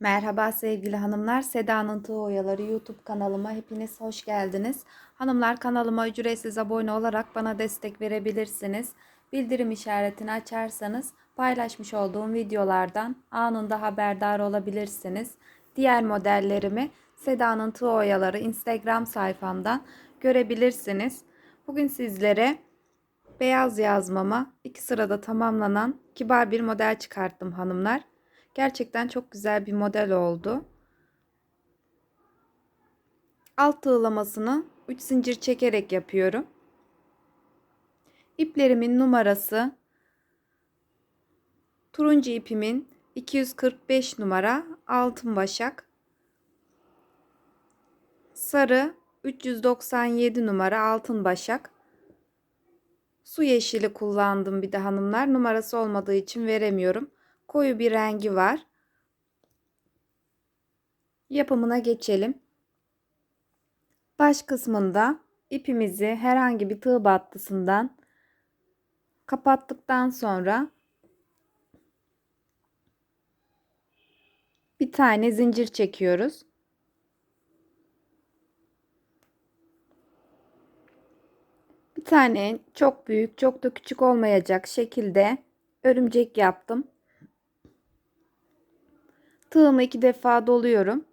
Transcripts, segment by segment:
Merhaba sevgili hanımlar. Seda'nın Tığ Oyaları YouTube kanalıma hepiniz hoş geldiniz. Hanımlar kanalıma ücretsiz abone olarak bana destek verebilirsiniz. Bildirim işaretini açarsanız paylaşmış olduğum videolardan anında haberdar olabilirsiniz. Diğer modellerimi Seda'nın Tığ Oyaları Instagram sayfamdan görebilirsiniz. Bugün sizlere beyaz yazmama iki sırada tamamlanan kibar bir model çıkarttım hanımlar. Gerçekten çok güzel bir model oldu. Alt tığlamasını 3 zincir çekerek yapıyorum. İplerimin numarası turuncu ipimin 245 numara altın başak. Sarı 397 numara altın başak. Su yeşili kullandım bir de hanımlar. Numarası olmadığı için veremiyorum koyu bir rengi var. Yapımına geçelim. Baş kısmında ipimizi herhangi bir tığ battısından kapattıktan sonra bir tane zincir çekiyoruz. Bir tane çok büyük, çok da küçük olmayacak şekilde örümcek yaptım. Tığımı iki defa doluyorum.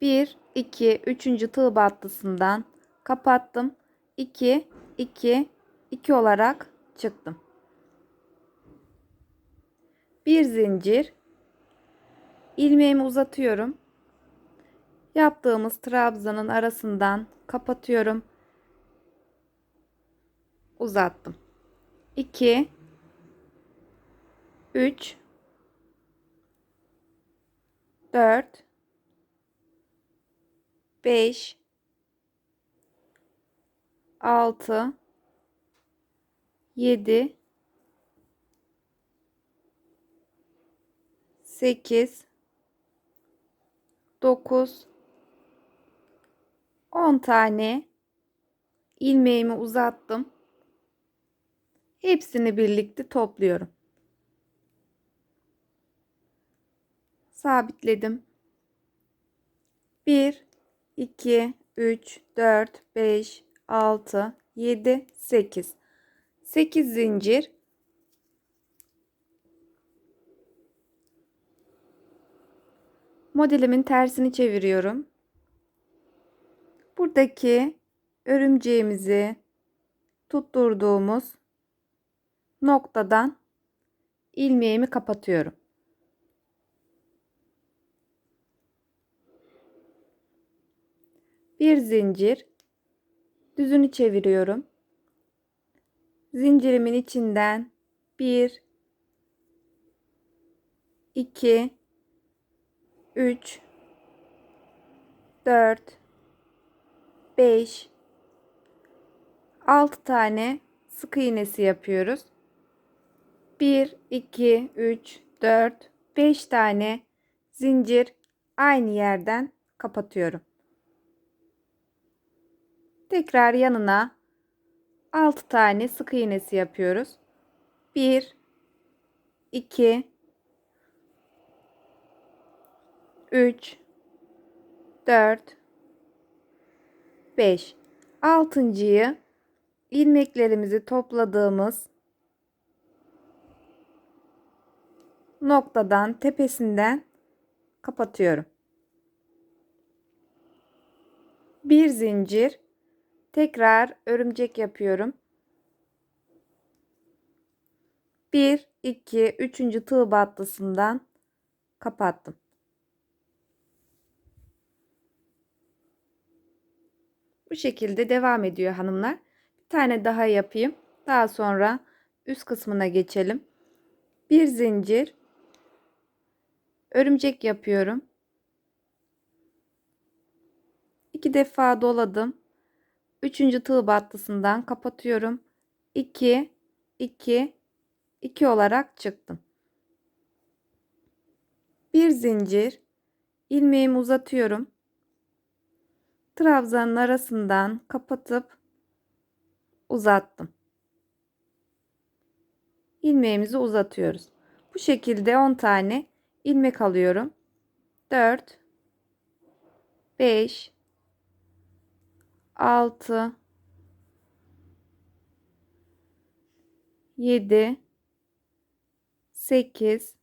1, 2, 3. tığ battısından kapattım. 2, 2, 2 olarak çıktım. Bir zincir. ilmeğimi uzatıyorum. Yaptığımız trabzanın arasından kapatıyorum. Uzattım. 2 3 4 5 6 7 8 9 10 tane ilmeğimi uzattım. Hepsini birlikte topluyorum. Sabitledim. 1 2 3 4 5 6 7 8 8 zincir modelimin tersini çeviriyorum. Buradaki örümceğimizi tutturduğumuz noktadan ilmeğimi kapatıyorum. Bir zincir düzünü çeviriyorum. Zincirimin içinden 1 2 3 4 5 6 tane sık iğnesi yapıyoruz. 1 2 3 4 5 tane zincir aynı yerden kapatıyorum. Tekrar yanına 6 tane sık iğnesi yapıyoruz. 1 2 3 4 5 altıncıyı ilmeklerimizi topladığımız noktadan tepesinden kapatıyorum. Bir zincir Tekrar örümcek yapıyorum. 1 2 3. tığ battısından kapattım. Bu şekilde devam ediyor hanımlar. Bir tane daha yapayım. Daha sonra üst kısmına geçelim. Bir zincir örümcek yapıyorum. İki defa doladım. Üçüncü tığ battısından kapatıyorum. 2 2 2 olarak çıktım. Bir zincir ilmeğimi uzatıyorum. Trabzanın arasından kapatıp uzattım. İlmeğimizi uzatıyoruz. Bu şekilde 10 tane ilmek alıyorum. 4 5 6 7 8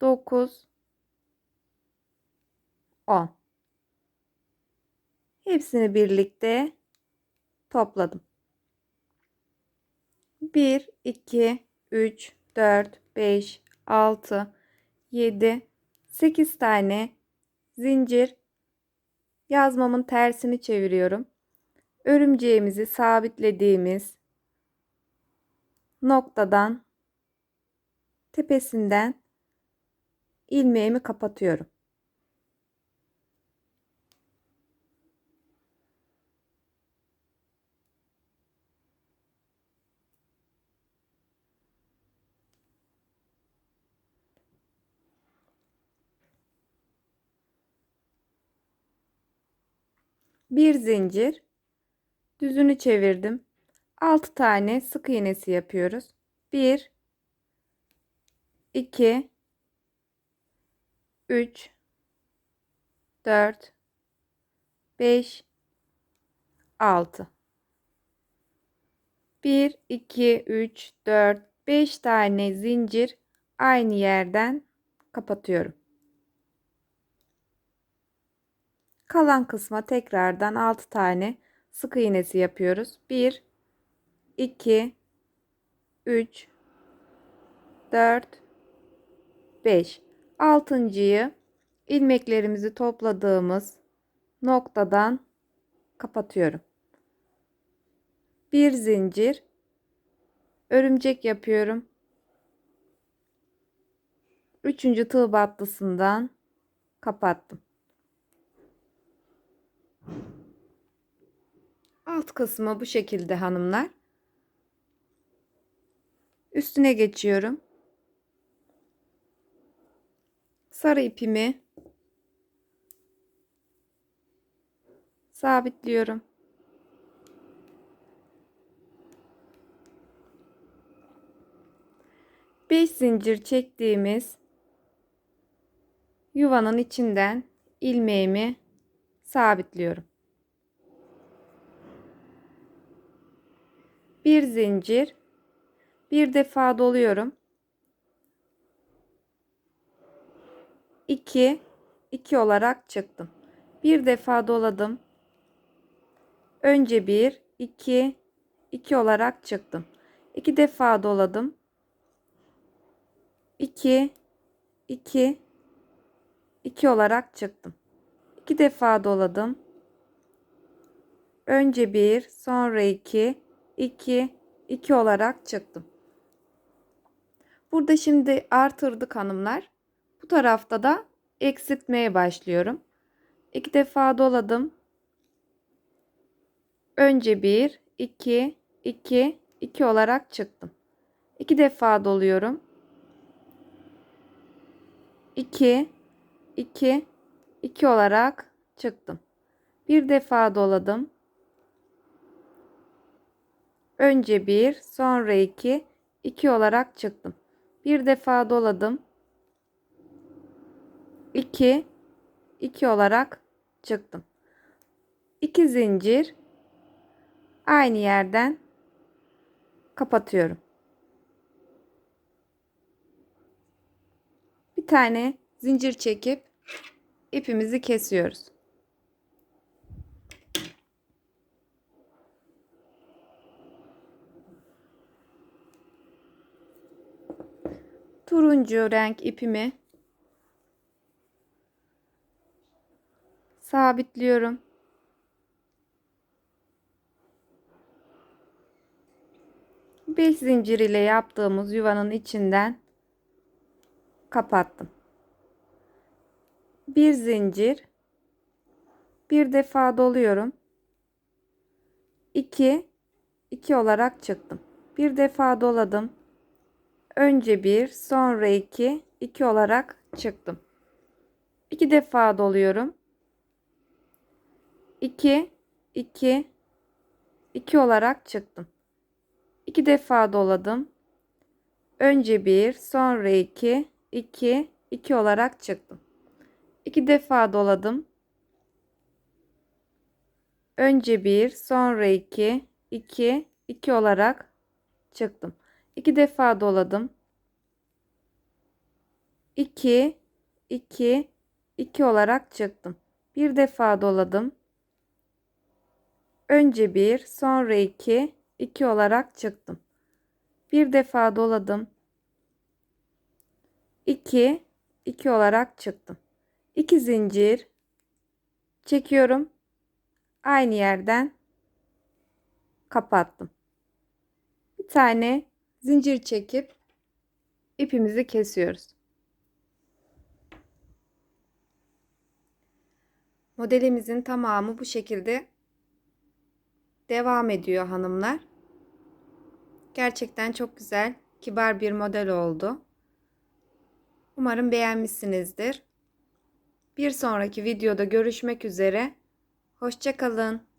9 10 Hepsini birlikte topladım. 1 2 3 4 5 6 7 8 tane zincir yazmamın tersini çeviriyorum. Örümceğimizi sabitlediğimiz noktadan tepesinden ilmeğimi kapatıyorum. Bir zincir düzünü çevirdim. 6 tane sık iğnesi yapıyoruz. 1 2 3 4 5 6 1 2 3 4 5 tane zincir aynı yerden kapatıyorum. Kalan kısma tekrardan 6 tane sık iğnesi yapıyoruz. 1 2 3 4 5 altıncıyı ilmeklerimizi topladığımız noktadan kapatıyorum. Bir zincir örümcek yapıyorum. Üçüncü tığ battısından kapattım. Alt kısmı bu şekilde hanımlar. Üstüne geçiyorum. Sarı ipimi sabitliyorum. Beş zincir çektiğimiz yuvanın içinden ilmeğimi sabitliyorum. Bir zincir bir defa doluyorum. 2 2 olarak çıktım. Bir defa doladım. Önce 1 2 2 olarak çıktım. 2 defa doladım. 2 2 2 olarak çıktım. 2 defa doladım. Önce 1, sonra 2, 2, 2 olarak çıktım. Burada şimdi artırdık hanımlar. Bu tarafta da eksiltmeye başlıyorum. İki defa doladım. Önce 1, 2, 2, 2 olarak çıktım. İki defa doluyorum. 2, 2, 2 olarak çıktım. Bir defa doladım. Önce 1, sonra 2, 2 olarak çıktım. Bir defa doladım. 2 2 olarak çıktım. 2 zincir aynı yerden kapatıyorum. Bir tane zincir çekip ipimizi kesiyoruz. Turuncu renk ipimi sabitliyorum. Beş zincir ile yaptığımız yuvanın içinden kapattım. Bir zincir bir defa doluyorum. 2 2 olarak çıktım. Bir defa doladım. Önce 1, sonra 2, 2 olarak çıktım. 2 defa doluyorum. 2 2 2 olarak çıktım. 2 defa doladım. Önce 1, sonra 2, 2, 2 olarak çıktım. İki defa doladım. Önce bir, sonra iki, iki, iki olarak çıktım. İki defa doladım. 2 2 2 olarak çıktım. Bir defa doladım. Önce bir, sonra iki, iki olarak çıktım. Bir defa doladım. 2 2 olarak çıktım. 2 zincir çekiyorum. Aynı yerden kapattım. Bir tane zincir çekip ipimizi kesiyoruz. Modelimizin tamamı bu şekilde devam ediyor hanımlar. Gerçekten çok güzel, kibar bir model oldu. Umarım beğenmişsinizdir. Bir sonraki videoda görüşmek üzere. Hoşçakalın.